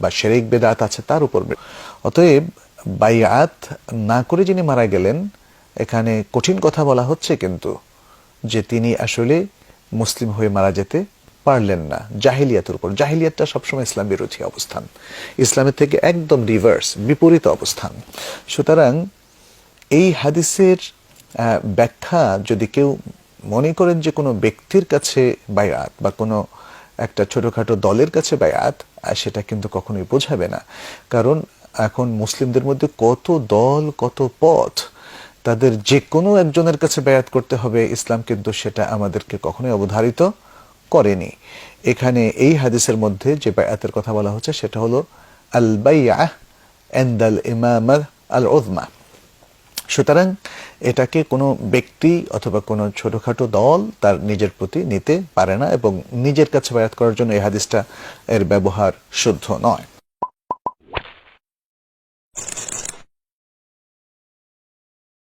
বা শেরেক বেদাত আছে তার উপর অতএব বাইয়াত না করে যিনি মারা গেলেন, এখানে কঠিন কথা বলা হচ্ছে কিন্তু যে তিনি আসলে মুসলিম হয়ে মারা যেতে পারলেন না, জাহিলিয়াতের উপর। জাহিলিয়াতটা সবসময় ইসলাম বিরোধী অবস্থান। ইসলামের থেকে একদম রিভার্স বিপরীত অবস্থান। সুতরাং এই হাদিসের ব্যাখ্যা যদি কেউ মনে করেন যে কোনো ব্যক্তির কাছে বায়াত বা কোনো একটা ছোটখাটো দলের কাছে বায়াত সেটা কিন্তু কখনোই বোঝাবে না। কারণ এখন মুসলিমদের মধ্যে কত দল, কত পথ, তাদের যে কোনো একজনের কাছে বায়াত করতে হবে, ইসলাম কিন্তু সেটা আমাদেরকে কখনোই অবধারিত করেনি। এখানে এই হাদিসের মধ্যে যে বায়াতের কথা বলা হচ্ছে, সেটা হলো আল বাইয়া এন্দাল ইমাম আল ওজমা সুতরাং এটাকে কোনো ব্যক্তি অথবা কোনো ছোটোখাটো দল তার নিজের প্রতি নিতে পারে না এবং নিজের কাছে বায়াত করার জন্য এই হাদিসটা এর ব্যবহার শুদ্ধ নয়।